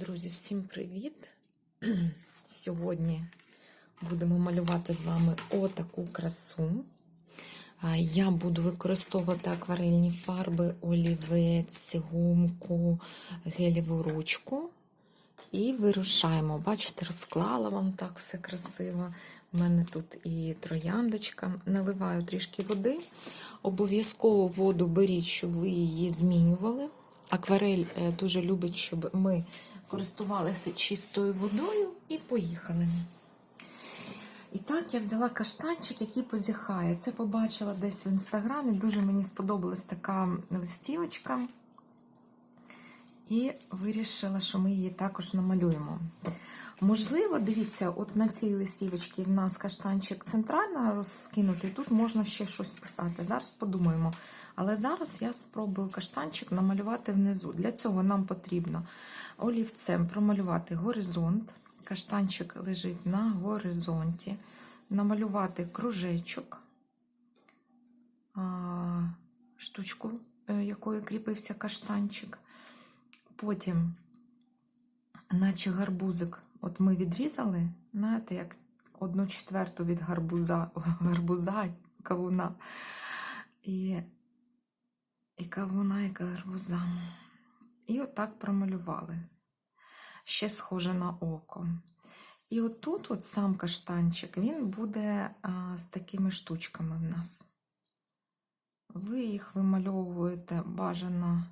Друзі, всім привіт! Сьогодні будемо малювати з вами отаку красу. Я буду використовувати акварельні фарби, олівець, гумку, геліву ручку. І вирушаємо. Бачите, розклала вам так все красиво. У мене тут і трояндочка. Наливаю трішки води. Обов'язково воду беріть, щоб ви її змінювали. Акварель е, дуже любить, щоб ми користувалися чистою водою і поїхали. І так я взяла каштанчик, який позіхає. Це побачила десь в інстаграмі. Дуже мені сподобалась така листівочка. І вирішила, що ми її також намалюємо. Можливо, дивіться, от на цій листівочці в нас каштанчик центрально розкинутий, тут можна ще щось писати. Зараз подумаємо. Але зараз я спробую каштанчик намалювати внизу. Для цього нам потрібно олівцем промалювати горизонт. Каштанчик лежить на горизонті. Намалювати кружечок, штучку, е, якою кріпився каштанчик. Потім, наче гарбузик, от ми відрізали, знаєте, як одну четверту від гарбуза, гарбуза кавуна. І, і кавуна, і гарбуза. І отак промалювали. Ще схоже на око. І отут, от сам каштанчик, він буде а, з такими штучками в нас. Ви їх вимальовуєте бажано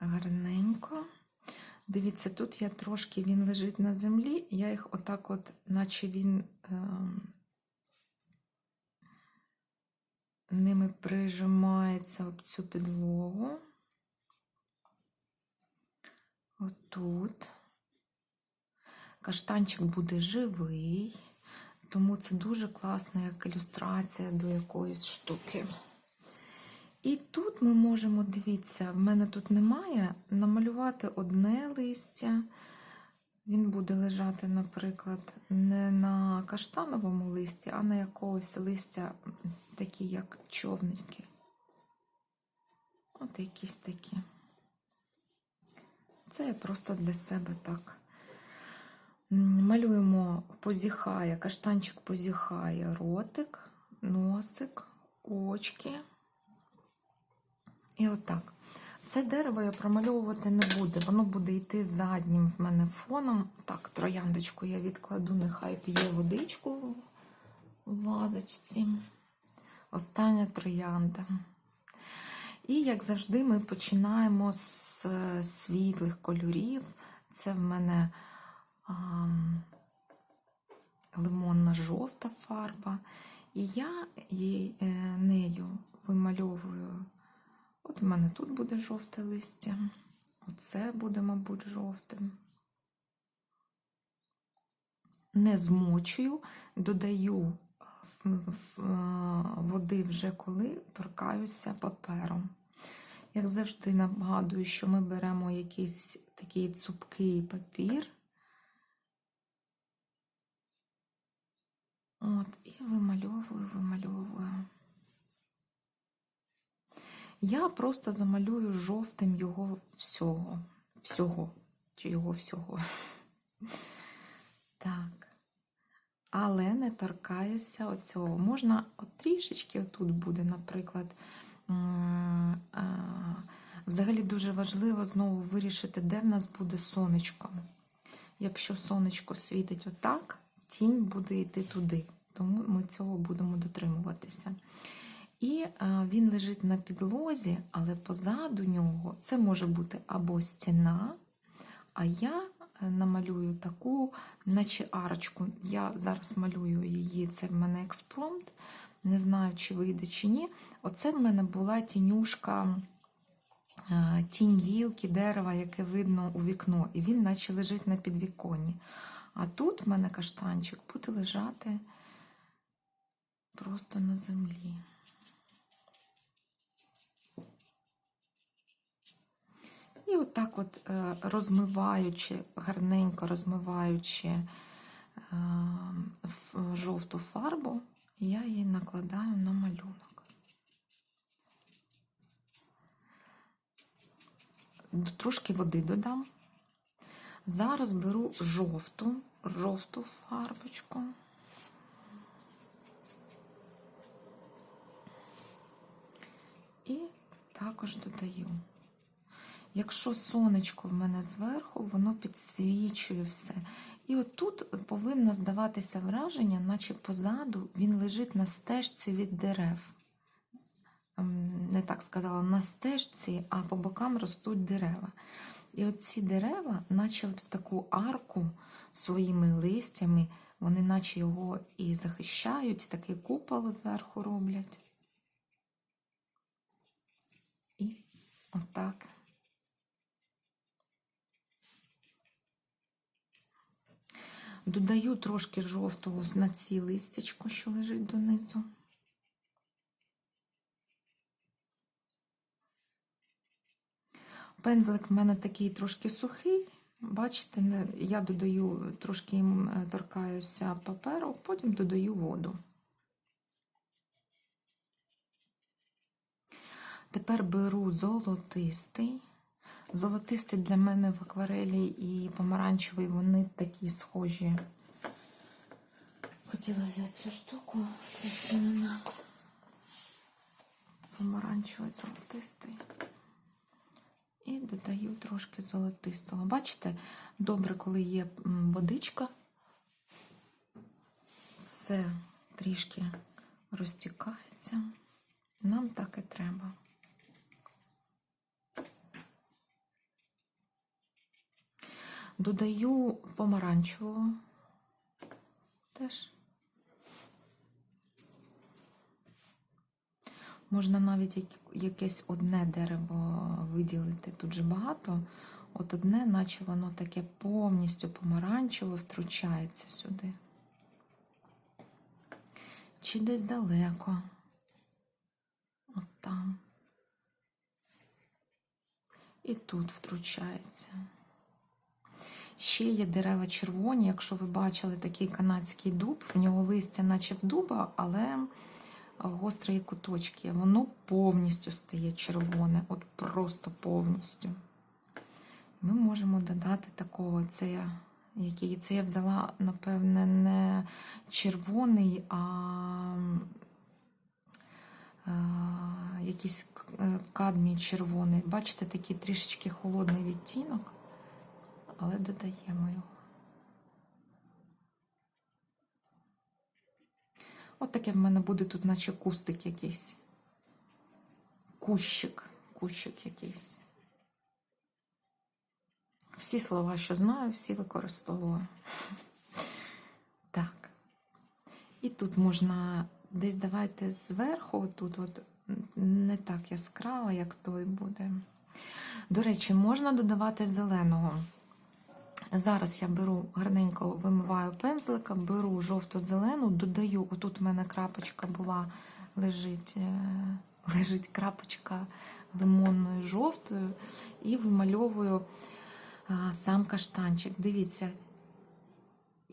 гарненько. Дивіться, тут я трошки він лежить на землі, я їх отак, от, наче він е, ними прижимається об цю підлогу. Отут. Каштанчик буде живий, тому це дуже класна як ілюстрація до якоїсь штуки. І тут ми можемо, дивіться, в мене тут немає, намалювати одне листя. Він буде лежати, наприклад, не на каштановому листі, а на якогось листя, такі, як човники. От якісь такі. Це я просто для себе так. Малюємо, позіхає, каштанчик позіхає, ротик, носик, очки. І отак. Це дерево я промальовувати не буду, воно буде йти заднім в мене фоном. Так, трояндочку я відкладу, нехай п'є водичку в вазочці. Остання троянда. І, як завжди, ми починаємо з світлих кольорів. Це в мене а, лимонна жовта фарба. І я її, е, нею вимальовую. От в мене тут буде жовте листя. Оце буде, мабуть, жовтим. Не змочую, додаю води вже коли торкаюся папером. Як завжди, нагадую, що ми беремо якийсь такий цупкий папір. От, і вимальовую. Я просто замалюю жовтим його всього. Всього. Чи його всього. Так. Але не торкаюся оцього. Можна от трішечки отут буде, наприклад. Взагалі дуже важливо знову вирішити, де в нас буде сонечко. Якщо сонечко світить отак, тінь буде йти туди. Тому ми цього будемо дотримуватися. І він лежить на підлозі, але позаду нього це може бути або стіна, а я намалюю таку, наче арочку. Я зараз малюю її, це в мене експромт. Не знаю, чи вийде, чи ні. Оце в мене була тінюшка, тінь гілки, дерева, яке видно у вікно. І він наче лежить на підвіконні. А тут в мене каштанчик буде лежати просто на землі. І отак от розмиваючи, гарненько розмиваючи жовту фарбу, я її накладаю на малюнок. трошки води додам. Зараз беру жовту, жовту фарбочку. І також додаю. Якщо сонечко в мене зверху, воно підсвічує все. І отут повинно здаватися враження, наче позаду він лежить на стежці від дерев. Ем, Не так сказала, на стежці, а по бокам ростуть дерева. І оці дерева, наче от в таку арку своїми листями, вони наче його і захищають, такий купол зверху роблять. І отак. Додаю трошки жовтого на ці листячко, що лежить донизу. Пензлик в мене такий трошки сухий. Бачите, я додаю трошки е, торкаюся паперу, потім додаю воду. Тепер беру золотистий. Золотистий для мене в акварелі і помаранчевий, вони такі схожі. Хотіла взяти цю штуку, вона помаранчевий золотистий. І додаю трошки золотистого. Бачите, добре, коли є водичка, все трішки розтікається. Нам так і треба. Додаю помаранчевого теж. Можна навіть якесь одне дерево виділити. Тут же багато. От одне, наче воно таке повністю помаранчеве втручається сюди. Чи десь далеко. От там. І тут втручається. Ще є дерева червоні, якщо ви бачили такий канадський дуб, в нього листя, наче в дуба, але гострі куточки. Воно повністю стає червоне, от просто повністю. Ми можемо додати такого, це я, який це я взяла, напевне, не червоний, а, а якийсь е, кадмій червоний. Бачите, такий трішечки холодний відтінок, але додаємо його. От таке в мене буде тут, наче кустик якийсь. Кущик, кущик якийсь. Всі слова, що знаю, всі використовую. Так. І тут можна десь давайте зверху, тут от не так яскраво, як той буде. До речі, можна додавати зеленого. Зараз я беру гарненько вимиваю пензлика, беру жовто-зелену, додаю, отут в мене крапочка була, лежить, е, лежить крапочка лимонною жовтою, і вимальовую сам каштанчик. Дивіться,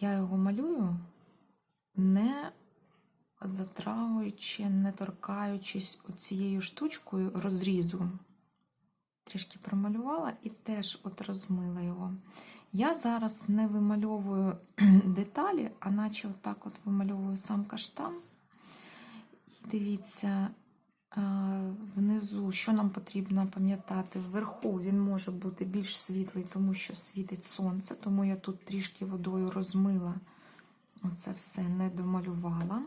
я його малюю, не затрагуючи, не торкаючись цією штучкою розрізу. Трішки промалювала і теж от розмила його. Я зараз не вимальовую деталі, а наче отак от вимальовую сам каштан. І дивіться, внизу, що нам потрібно пам'ятати, вверху він може бути більш світлий, тому що світить сонце, тому я тут трішки водою розмила, оце все не домалювала.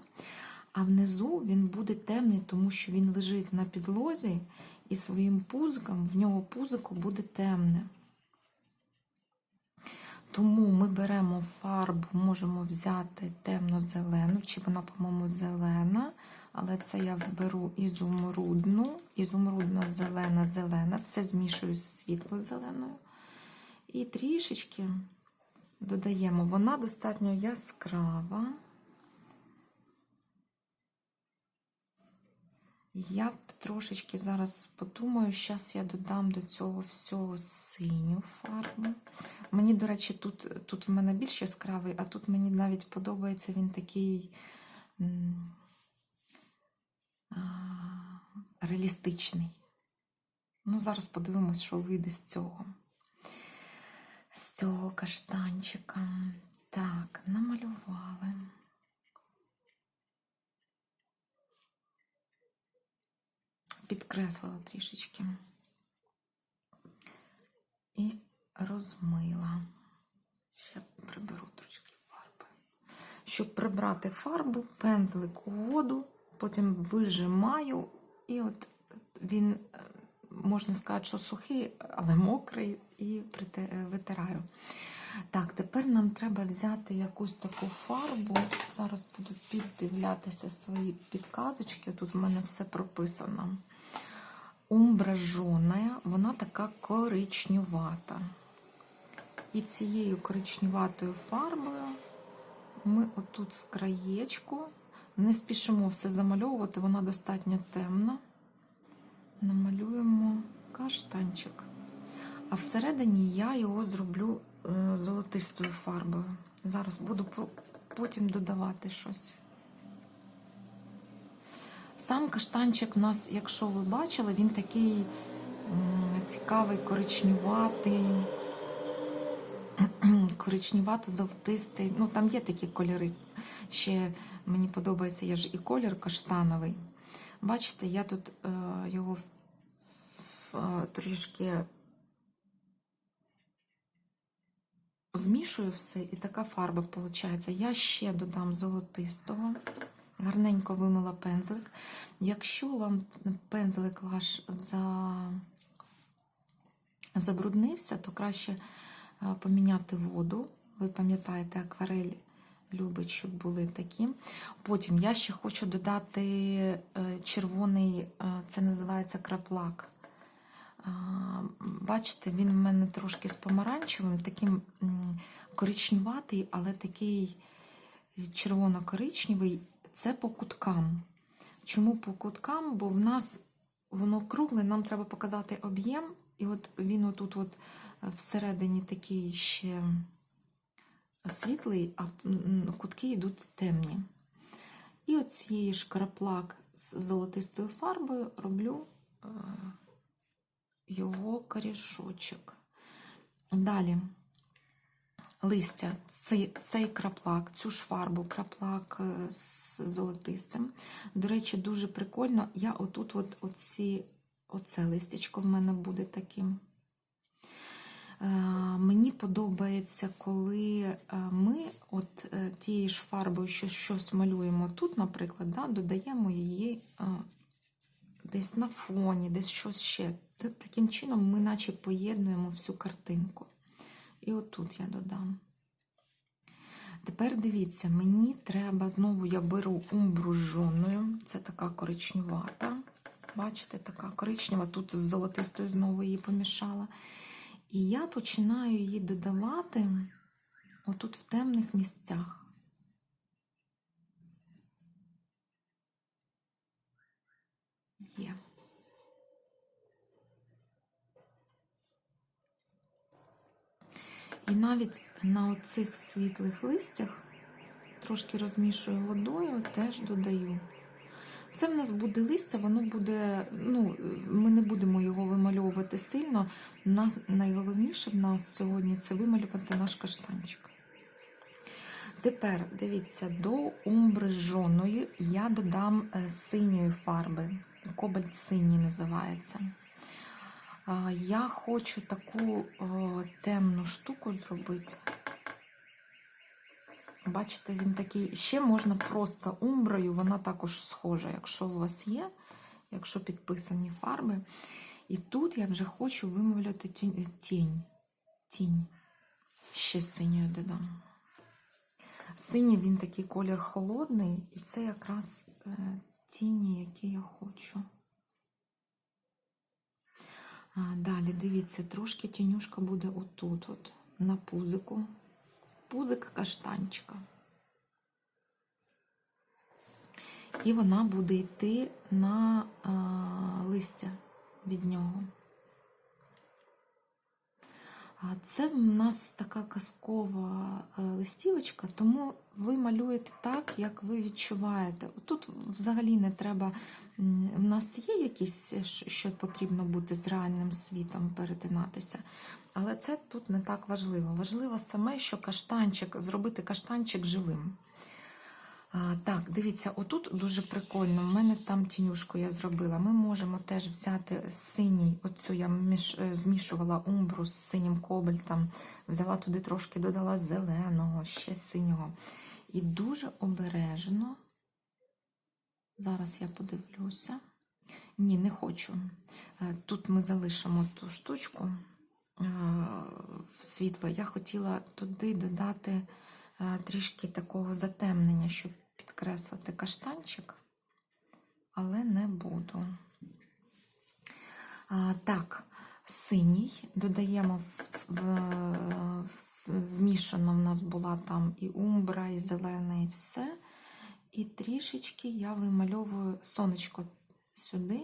А внизу він буде темний, тому що він лежить на підлозі, і своїм пузиком, в нього пузико буде темне. Тому ми беремо фарбу, можемо взяти темно-зелену, чи вона, по-моєму, зелена, але це я беру ізумрудну, ізумрудна зелена, зелена, все змішую з світло-зеленою. І трішечки додаємо. Вона достатньо яскрава. Я трошечки зараз подумаю, зараз я додам до цього всього синю фарбу. Мені, до речі, тут тут в мене більш яскравий, а тут мені навіть подобається він такий реалістичний. Ну, зараз подивимось, що вийде з цього. З цього каштанчика. Так, намалювали. Підкреслила трішечки. І розмила. Ще приберу трошки фарби. Щоб прибрати фарбу, пензлик у воду, потім вижимаю, і от він, е, можна сказати, що сухий, але мокрий, і витираю. Так, тепер нам треба взяти якусь таку фарбу. Зараз буду піддивлятися свої підказочки. Тут в мене все прописано. Умбра жона, вона така коричнювата. І цією коричнюватою фарбою ми отут з краєчку не спішимо все замальовувати, вона достатньо темна. Намалюємо каштанчик. А всередині я його зроблю е, золотистою фарбою. Зараз буду потім додавати щось. Сам каштанчик у нас, якщо ви бачили, він такий цікавий, коричнюватий, коричневато-золотистий. Ну, там є такі кольори. Ще мені подобається, є ж і колір каштановий. Бачите, я тут е, його е, трішки змішую все, і така фарба виходить. Я ще додам золотистого. Гарненько вимила пензлик. Якщо вам пензлик ваш за... забруднився, то краще е, поміняти воду. Ви пам'ятаєте, акварель любить, щоб були такі. Потім я ще хочу додати е, червоний, е, це називається краплак. Бачите, він в мене трошки з помаранчевим, таким м, коричневатий, але такий червоно-коричневий. Це по куткам. Чому по куткам? Бо в нас воно кругле, нам треба показати об'єм, і от він отут от всередині такий ще світлий, а кутки йдуть темні. І от цієї ж краплак з золотистою фарбою роблю е, його корішочок. Далі листя, цей, цей краплак, цю ж фарбу, краплак е, з золотистим. До речі, дуже прикольно. Я отут, от, оці, оце листячко в мене буде таким. Е, Мені подобається, коли е, ми от тією ж фарбою що, щось малюємо тут, наприклад, да, додаємо її десь на фоні, десь щось ще. Таким чином ми наче поєднуємо всю картинку. І отут я додам. Тепер дивіться, мені треба знову я беру умбру з жоною. Це така коричневата. Бачите, така коричнева. Тут з золотистою знову її помішала. І я починаю її додавати отут в темних місцях. Є. І навіть на оцих світлих листях трошки розмішую водою, теж додаю. Це в нас буде листя, воно буде, ну, ми не будемо його вимальовувати сильно. Нас найголовніше в нас сьогодні це вималювати наш каштанчик. Тепер дивіться, до умбри жоної я додам е, синьої фарби. Кобальт синій називається. Я хочу таку темну штуку зробити. Бачите, він такий. Ще можна просто умброю, вона також схожа, якщо у вас є, якщо підписані фарби. І тут я вже хочу вимовляти тінь. Тінь. тінь. Ще синьою додам. Синій він такий колір холодний, і це якраз е, тіні, які я хочу. Далі, дивіться, трошки тінюшка буде отут, от, на пузику. Пузик каштанчика. І вона буде йти на а, листя від нього. Це в нас така казкова е, листівочка, тому ви малюєте так, як ви відчуваєте. Тут взагалі не треба в нас є якісь, е, що потрібно бути з реальним світом перетинатися. Але це тут не так важливо. Важливо саме, що каштанчик, зробити каштанчик живим. А, так, дивіться, отут дуже прикольно. У мене там тінюшку я зробила. Ми можемо теж взяти синій, оцю я міш, е, змішувала умбру з синім кобальтом, взяла туди трошки, додала зеленого, ще синього. І дуже обережно. Зараз я подивлюся. Ні, не хочу. Е, Тут ми залишимо ту штучку е, в світло. Я хотіла туди додати е, трішки такого затемнення, щоб підкреслити каштанчик, але не буду. Так, синій додаємо в, змішано в нас була там і умбра, і зелена, і все. І трішечки я вимальовую сонечко сюди,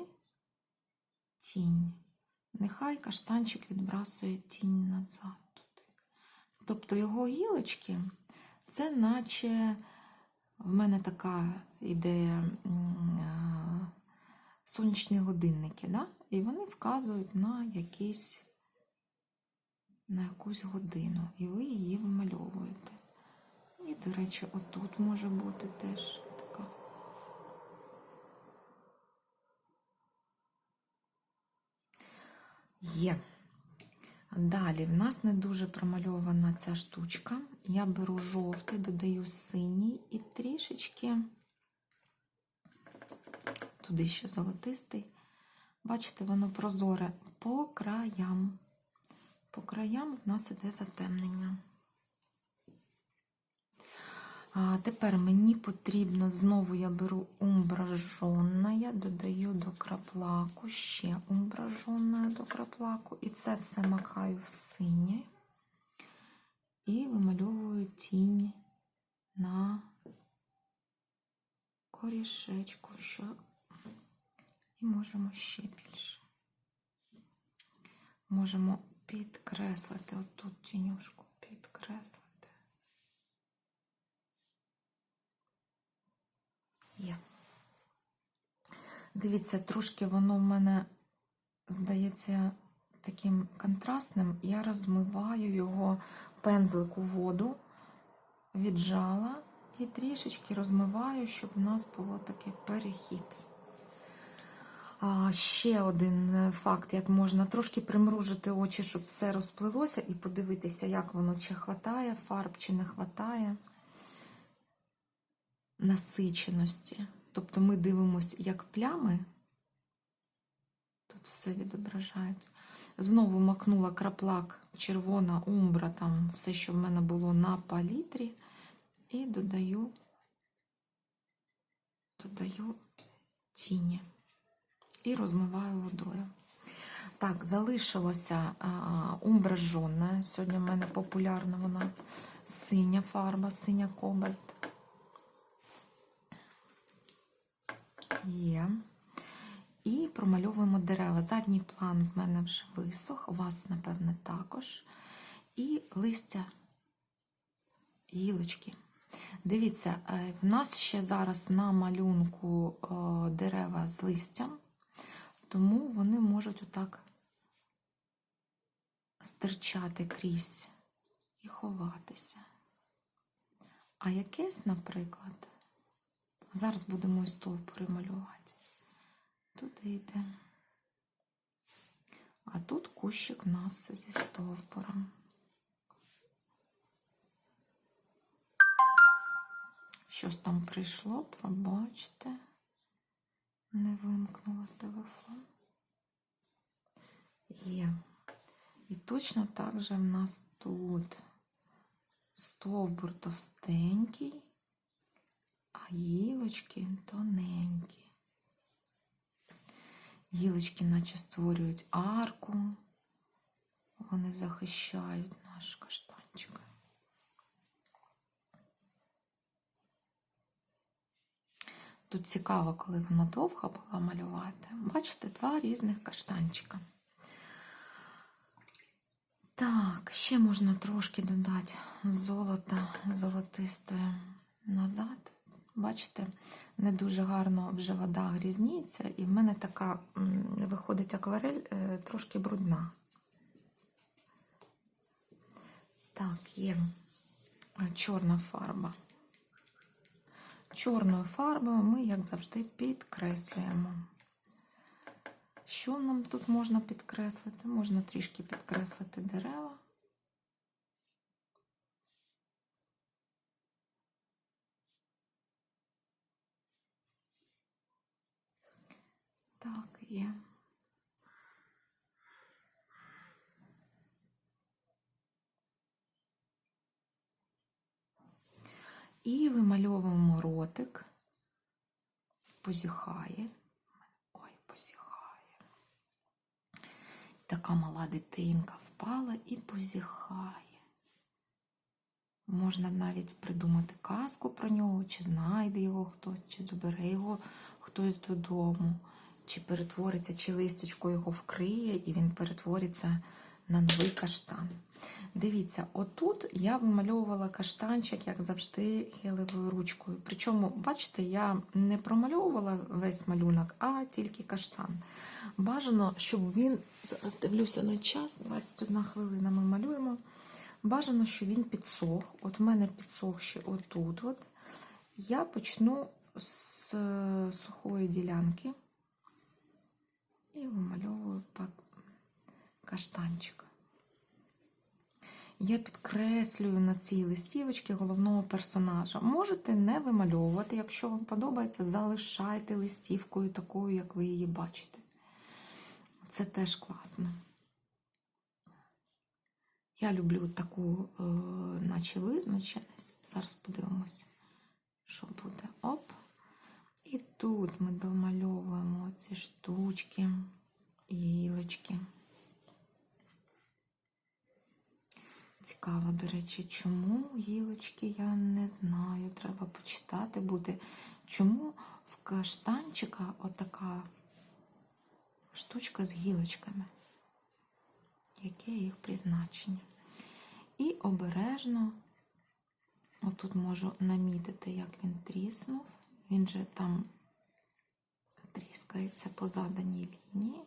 тінь. Нехай каштанчик відбрасує тінь назад туди. Тобто його гілочки це наче в мене така ідея сонячні годинники, да? і вони вказують на якийсь, на якусь годину, і ви її вимальовуєте. І, до речі, отут може бути теж така. Є. Далі, в нас не дуже промальована ця штучка. Я беру жовтий, додаю синій і трішечки туди ще золотистий. Бачите, воно прозоре по краям. По краям в нас іде затемнення. А тепер мені потрібно, знову я беру умбражонна, я додаю до краплаку ще умбражонна до краплаку. І це все макаю в синє і вимальовую тінь на корішечку, що і можемо ще більше. Можемо підкреслити отут тінюшку, підкреслити. Є. Дивіться, трошки воно в мене здається таким контрастним. Я розмиваю його пензлик у воду, віджала і трішечки розмиваю, щоб у нас було такий перехід. А, ще один е, факт, як можна трошки примружити очі, щоб це розплилося, і подивитися, як воно чи хватає фарб, чи не хватає насиченості. Тобто ми дивимося, як плями. Тут все відображають. Знову макнула краплак, червона умбра, там все, що в мене було на палітрі, і додаю, додаю тіні і розмиваю водою. Так, залишилося умбра жонна. Сьогодні в мене популярна вона синя фарба, синя кобальт. Є. І промальовуємо дерева. Задній план в мене вже висох, у вас, напевне, також. І листя гілочки. Дивіться, е, в нас ще зараз на малюнку е, дерева з листям, тому вони можуть отак стирчати крізь і ховатися. А якесь, наприклад, зараз будемо і стовбури малювати. Туди йде. А тут кущик у нас зі стовбуром. Щось там прийшло, пробачте. Не вимкнула телефон. Є. І точно так же в нас тут стовбур товстенький, а гілочки тоненькі. Гілочки наче створюють арку, вони захищають наш каштанчик. Тут цікаво, коли вона довга була малювати. Бачите, два різних каштанчика. Так, ще можна трошки додати золота золотистої назад. Бачите, не дуже гарно вже вода грізніється, і в мене така виходить акварель е, трошки брудна. Так, є е, чорна фарба. Чорною фарбою ми, як завжди, підкреслюємо. Що нам тут можна підкреслити? Можна трішки підкреслити дерева. Так, є. І вимальовуємо ротик. Позіхає. Ой, позіхає. Така мала дитинка впала і позіхає. Можна навіть придумати казку про нього, чи знайде його хтось, чи забере його хтось додому, чи перетвориться, чи листячко його вкриє, і він перетвориться на новий каштан. Дивіться, отут я вимальовувала каштанчик, як завжди, гелевою ручкою. Причому, бачите, я не промальовувала весь малюнок, а тільки каштан. Бажано, щоб він, зараз дивлюся на час, 21 хвилина ми малюємо. Бажано, щоб він підсох. От в мене підсох ще отут. От. Я почну з е, сухої ділянки і вимальовую каштанчик. Я підкреслюю на цій листівочці головного персонажа. Можете не вимальовувати, якщо вам подобається, залишайте листівкою такою, як ви її бачите. Це теж класно. Я люблю таку, е, наче визначеність. Зараз подивимось, що буде. Оп. І тут ми домальовуємо ці штучки, гілочки. Цікаво, до речі, чому гілочки, я не знаю. Треба почитати буде. Чому в каштанчика отака штучка з гілочками? Яке їх призначення? І обережно, отут можу намітити, як він тріснув. Він же там тріскається по заданій лінії.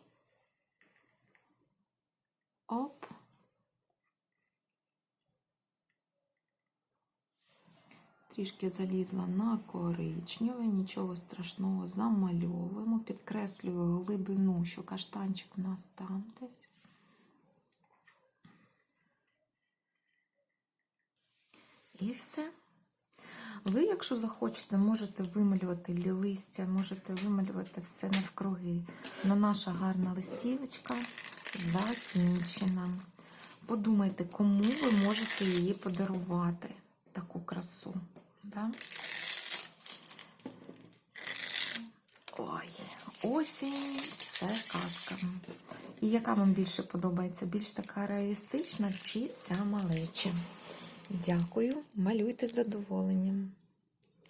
Оп. Трішки залізла на коричневе, нічого страшного, замальовуємо, підкреслюю глибину, що каштанчик у нас там десь. І все. Ви, якщо захочете, можете вималювати листя, можете вималювати все навкруги. Но наша гарна листівочка закінчена. Подумайте, кому ви можете її подарувати, таку красу. Да? Ой, осінь це казка. І яка вам більше подобається? Більш така реалістична чи ця малеча? Дякую, малюйте з задоволенням.